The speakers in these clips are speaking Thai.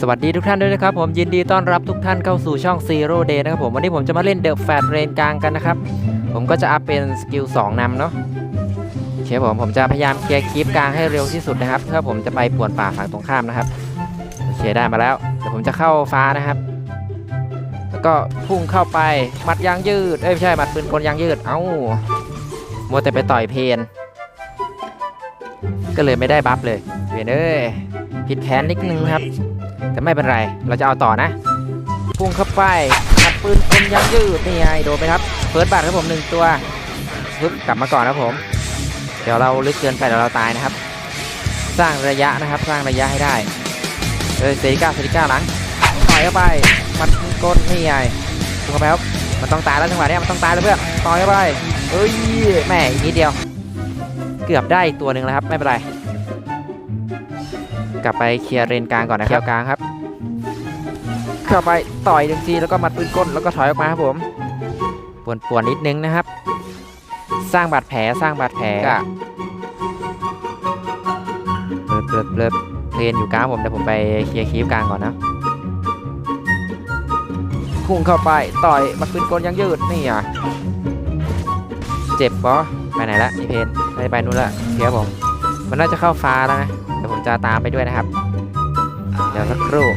สวัสดีทุกท่านด้วยนะครับผมยินดีต้อนรับทุกท่านเข้าสู่ช่อง Zero Day นะครับผมวันนี้ผมจะมาเล่นเดอะแฟดเรนกลางกันนะครับ ผมก็จะอัพเป็นสกิล2นำเนาะโอเคผมผมจะพยายามเคลียร์คลิปกลางให้เร็วที่สุดนะครับเพื่อผมจะไปป่วนป่าฝั่งตรงข้ามนะครับโอเคได้มาแล้วเดี๋ยวผมจะเข้าฟ้านะครับ แล้วก็พุ่งเข้าไปหมัดยางยืดเอ้ยไม่ใช่หมัดปืนกลยางยืดเอ้ามัวแต่ไปต่อยเพนก็เลยไม่ได้บัฟเลยเวนเอ้ยผิดแผนนิดนึงครับ แต่ไม่เป็นไร เราจะเอาต่อนะ พุ่งเข้าไปหัดปืนคมยางยืดนี่ไงโดนไปครับเฟิร์สบัตครับผมหนึ่งตัวปึ๊บกลับมาก่อนครับผม เดี๋ยวเราลึกเกินไปเดี๋ยวเราตายนะครับ สร้างระยะนะครับ สร้างระยะให้ได้เออเซริก้าเซริก้าหลังต่อยเข้าไป มันก้นนี่ไงพุ่งเข้าไปครับมันต้องตายแล้วจังหวะนี้มันต้องตายแล้วเพื่อนต่อยเข้าไปเฮ้ยแม่อีกนิดเดียว เกือบได้ตัวหนึ่งแล้วครับไม่เป็นไร กลับไปเคลียร์เรนกลางก่อนนะครับเคลียร์กลางครับ เข้าไปต่อยหนึ่งทีแล้วก็มัดปืนก้นแล้วก็ถอยออกมาครับผมปวนปวนๆนิดนึงนะครับ สร้างบาดแผลสร้างบาดแผลเปิบเปิบเปิบเพลนอยู่กลางผมเดี๋ยวผมไปเคลียร์คีฟกลางก่อนนะพุ่งเข้าไปต่อยมัดปืนก้นยังยืดนี่อะเจ็บปะไปไหนละนี่เพนไปไปนู่นละเคลียร์ผมมันน่าจะเข้าฟ้าแล้วนะเดี๋ยวผมจะตามไปด้วยนะครับ เดี๋ยวสักครู่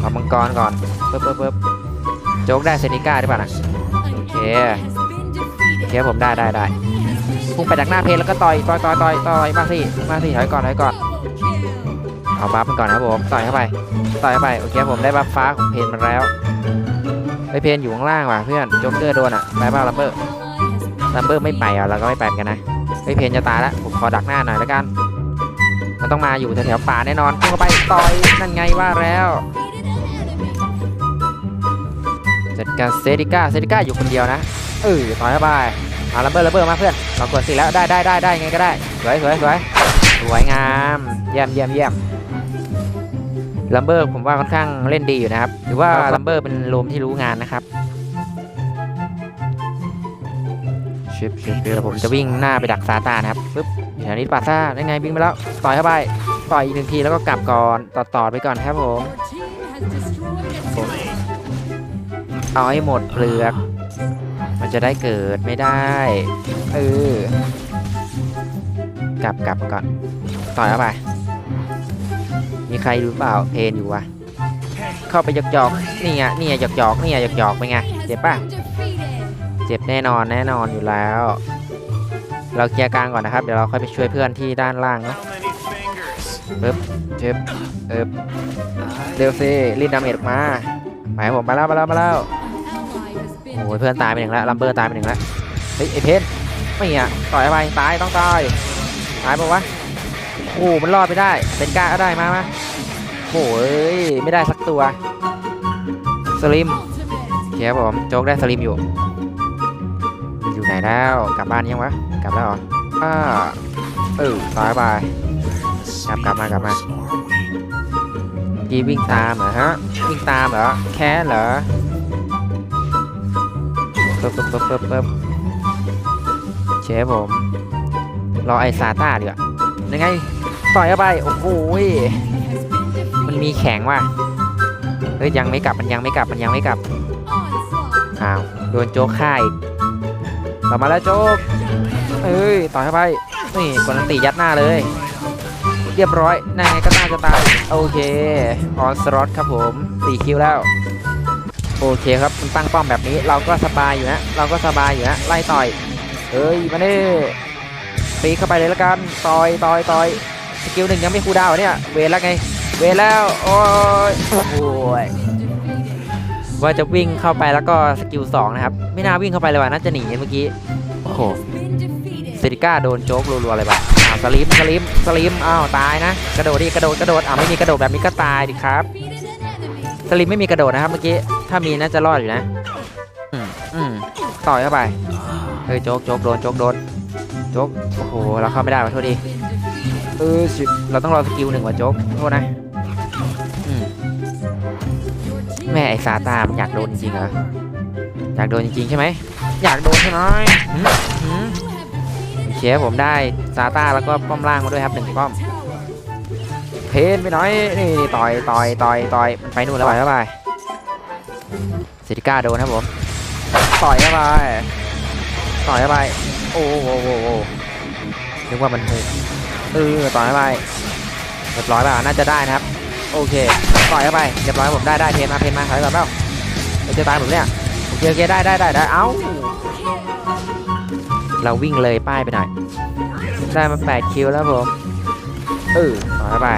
ขอมังกรก่อนปึ๊บปึ๊บปึ๊บโจ๊กได้เซนิก้าได้ป่ะนะโอเคโอเคผมได้ได้ได้พุ่งไปจากหน้าเพลแล้วก็ต่อยต่อยต่อยต่อยต่อยมาสิมาสิถอยก่อนถอยก่อนเอาบัฟมันก่อนนะครับผมต่อยเข้าไปต่อยเข้าไปโอเคผมได้บัฟฟ้าของเพนมาแล้วไอเพนอยู่ข้างล่างว่ะเพื่อนโจ๊กเกอร์โดนอะไปเปล่าลัมเบอร์ลัมเบอร์ไม่ไปอะเราก็ไม่ไปกันนะไอเพนจะตายล้วผมขอดักหน้าหน่อยแล้วกัน มันต้องมาอยู่แถวๆป่าแน่นอนพุ่งเข้าไปต่อยนั่นไงว่าแล้วจัดการเซติก้าเซติก้าอยู่คนเดียวนะเออต่อยเข้าไปเอาลัมเบอร์ลัมเบอร์มาเพื่อนเรากดสิแล้วได้ได้ได้ได้ไงก็ได้สวยสวยสวยสวยงามเยี่ยมเยี่ยมเยี่ยมลัมเบอร์ผมว่าค่อนข้างเล่นดีอยู่นะครับหรือว่าลัมเบอร์เป็นโลมที่รู้งานนะครับชิบชิบเดี๋ยวผมจะวิ่งหน้าไปดักซาตานนะครับปึ๊บอยู่ แถวนี้ปาซ่าได้ไงวิ่งไปแล้วต่อยเข้าไปต่อยอีกหนึ่งทีแล้วก็กลับก่อนต่อต่อไปก่อนครับผมเอาให้หมดเปลือก มันจะได้เกิดไม่ได้เออกลับกลับก่อนต่อยเข้าไปมีใครรู้เปล่าเพนอยู่วะเข้าไปหยอกหยอกนี่ไงนี่ไงหยอกหยอกนี่ไงหยอกหยอกๆเป็นไงเจ็บป่ะเจ็บแน่นอนแน่นอนอยู่แล้ว เราเคลียร์กลางก่อนนะครับ เดี๋ยวเราค่อยไปช่วยเพื่อนที่ด้านล่างเนาะปึ๊บเจ็บเอบเร็วซิรีดดาเมจออกมาไปผมมาแล้วมาแล้วมาแล้วโอ้ยเพื่อนตายไปหนึ่งแล้วลัมเบอร์ตายไปหนึ่งแล้วเฮ้ยไอเพนไม่อะต่อยไปตายต้องตายตายปะวะโอ้มันรอดไปได้ เป็นกล้าก็ได้มามาโอ้ยไม่ได้สักตัวสลิมโอเคครับผมโจ๊กได้สลิมอยู่ แล้วกลับบ้านยังวะกลับแล้วเหรออ่าเออต่อยไปกลับกลับมากลับมากีวิ่งตามเหรอฮะวิ่งตามเหรอแค้นเหรอปึ๊บปึ๊บปึ๊บปึ๊บปึ๊บเชฟผมรอไอซาต้าดีกว่ายังไงต่อยเข้าไปโอ้โหยมันมีแข็งว่ะเฮ้ยยังไม่กลับมันยังไม่กลับมันยังไม่กลับอ้าวโดนโจ๊กฆ่าอีก กลับมาแล้วโจ๊กเอ้ยต่อยเข้าไปนี่กดนันตียัดหน้าเลย เรียบร้อยนายก็น่าจะตายโอเคออนสล็อตครับผม4คิวแล้ว โอเคครับตั้งป้อมแบบนี้เราก็สบายอยู่นะเราก็สบายอยู่นะไล่ต่อยเอ้ยมาเน่ตีเข้าไปเลยละกันต่อยต่อยต่อยสกิลหนึ่งยังไม่คูดาวเนี่ยเวรแล้วไงเวรแล้วโอ้ยโอ้ย ว่าจะวิ่งเข้าไปแล้วก็สกิล2นะครับ ไม่น่าวิ่งเข้าไปเลยว่ะน่าจะหนีเมื่อกี้ โอ้โหเซริก้าโดนโจ๊กรัวๆเลยป่ะอ้าวสลิมสลิมสลิมอ้าวตายนะ กระโดดดิกระโดดกระโดดอ้าวไม่มีกระโดดแบบนี้ก็ตายดิครับสลิมไม่มีกระโดดนะครับเมื่อกี้ถ้ามีน่าจะรอดอยู่นะอืมอืมต่อยเข้าไปเฮ้ยโจ๊กโจ๊กโดนโจ๊กโดนโจ๊กโอ้โหเราเข้าไม่ได้ขอโทษดีเออชิบเราต้องรอสกิลหนึ่งว่ะโจ๊กโทษนะ แม่ไอซาตามอยากโดนจริงๆเหรอ อยากโดนจริงๆใช่ไหม อยากโดนใช่ไหมหืมหืมโอเคผมได้ซาตาแล้วก็ป้อมล่างมาด้วยครับหนึ่งป้อม เพนไปหน่อยนี่ต่อยต่อยต่อยต่อยมันไปนู่นแล้วไปเข้าไปเซติก้าโดนครับผม ต่อยเข้าไปต่อยเข้าไปโอ้โหโอ้โหนึกว่ามันหูเออต่อยเข้าไปเรียบร้อยเปล่าน่าจะได้นะครับ โอเค ต่อยเข้าไปเรียบร้อยผมได้ได้เพนมาเพนมาถอยก่อนเปล่าจะตายผมเนี่ยโอเคโอเคได้ได้ได้ได้เอ้าเราวิ่งเลยป้ายไปหน่อยได้มา8คิวแล้วผมเออต่อยเข้าไป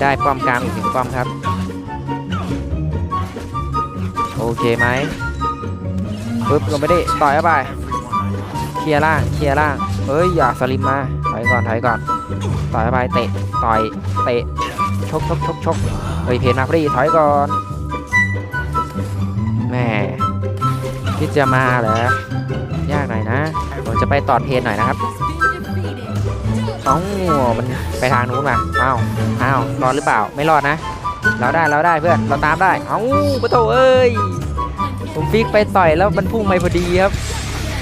ได้ป้อมกลางอีกหนึ่งป้อมครับ โอเคไหมปึ๊บลงไปดิต่อยเข้าไปเคลียร์ล่างเคลียร์ล่างเอ้ยอย่าสลิมมาถอยก่อนถอยก่อน ต่อยเข้าไปเตะต่อยเตะชกชกชกชก เฮ้ยเพนมาพอดีถอยก่อนแม่คิดจะมาเหรอยากหน่อยนะผมจะไปตอดเพนหน่อยนะครับเอ้ามันไปทางนู้นมาเอ้าเอ้ารอดหรือเปล่าไม่รอดนะ เราได้เราได้เพื่อนเราตามได้เอ้าปะโถเอ้ยผมฟิกไปต่อยแล้วมันพุ่งไปพอดีครับ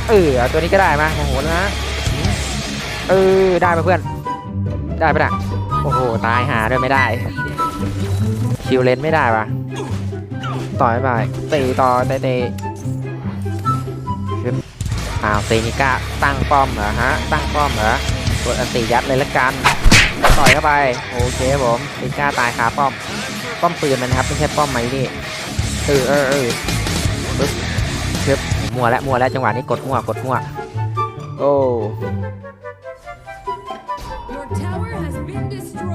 เออตัวนี้ก็ได้มาโอ้โหนะเออได้ปเพื่อน ได้ปะนะโอ้โหตายหาด้วยไม่ได้ คิวเลนไม่ได้ปะต่อยไปเตะต่อเตะเตะชึบอ้าวเซนิก้าตั้งป้อมเหรอฮะ ตั้งป้อมเหรอกดอันติยัดเลยละกันต่อยเข้าไป โอเคครับผมติก้าตายคาป้อม ป้อมปืนมันนะครับไม่ใช่ป้อมไม้นี่เออเออเออปึ๊บเชิบมัวแล้วมัวแล้วจังหวะนี้กดหัวกดหัวโอ้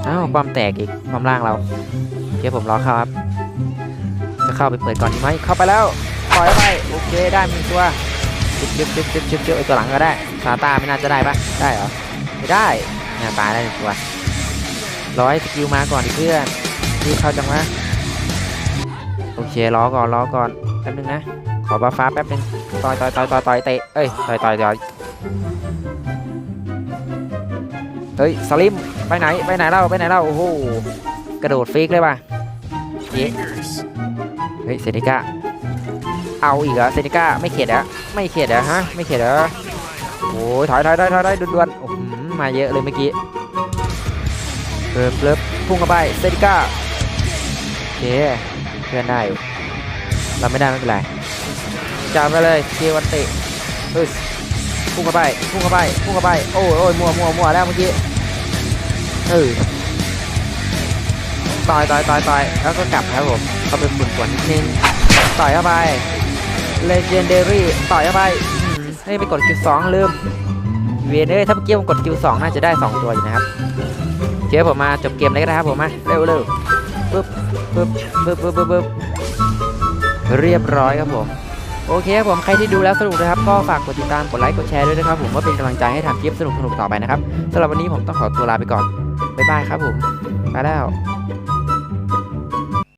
อ้าวป้อมแตกอีกป้อมล่างเราโอเคผมรอครับ จะเข้าไปเปิดก่อนดีไหมเข้าไปแล้วปล่อยไปโอเคได้มีตัวชิบชิบชิบชิบชิบชิบไอตัวหลังก็ได้ซาตาไม่น่าจะได้ปะได้เหรอไม่ได้เนี่ยตายได้หนึ่งตัวร้อยสกิลมาก่อนดิเพื่อนรีบเข้าจังวะโอเครอก่อนรอก่อนแป๊บนึงนะขอบัฟฟ้าแป๊บนึงต่อยต่อยต่อยต่อยต่อยเตะเอ้ยต่อยต่อยต่อยเฮ้ยสลิมไปไหนไปไหนเล่าไปไหนเล่าโอ้โหกระโดดฟิกเลยว่ะ เย้เฮ้ยเซนิก้าเอาอีกเหรอเซนิก้าไม่เข็ดอะไม่เข็ดอะฮะไม่เข็ดเหรอโอ้ยถอยถอยถอยถอยถอยด่วนๆโอ้มาเยอะเลยเมื่อกี้เริ่มเริ่มพุ่งเข้าไปเซติก้าโอเคเพื่อนได้อยู่เราไม่ได้ไม่เป็นไรจับไปเลยเกีวันติเฮ้ยพุ่งเข้าไปพุ่งเข้าไปพุ่งเข้าไปโอ้ยโอ้ยมัวมัวมัวแล้วเมื่อกี้เออ ต่อยต่อยต่อยต่อยแล้วก็กลับครับผมเขาเป็นฝุ่นฝนนิดนึงต่อยเข้าไป legendary ต่อยเข้าไปเฮ้ไปกดคิวสองลืมเวียนเอ้ยถ้าเมื่อกี้ผมกดคิวสองน่าจะได้2ตัวอยู่นะครับเจอผมมาจบเกมเลยก็ได้ครับผมมาเร็วเร็วปึ๊บปึ๊บปึ๊บปึ๊บปึ๊บปึ๊บเรียบร้อยครับผมโอเคครับผมใครที่ดูแล้วสนุกนะครับ ก็ฝากกดติดตามกดไลค์กดแชร์ด้วยนะครับผมว่าเป็นกำลังใจให้ทำคลิปสนุกๆต่อไปนะครับสำหรับวันนี้ผมต้องขอตัวลาไปก่อนบ๊ายบายครับผมไปแล้ว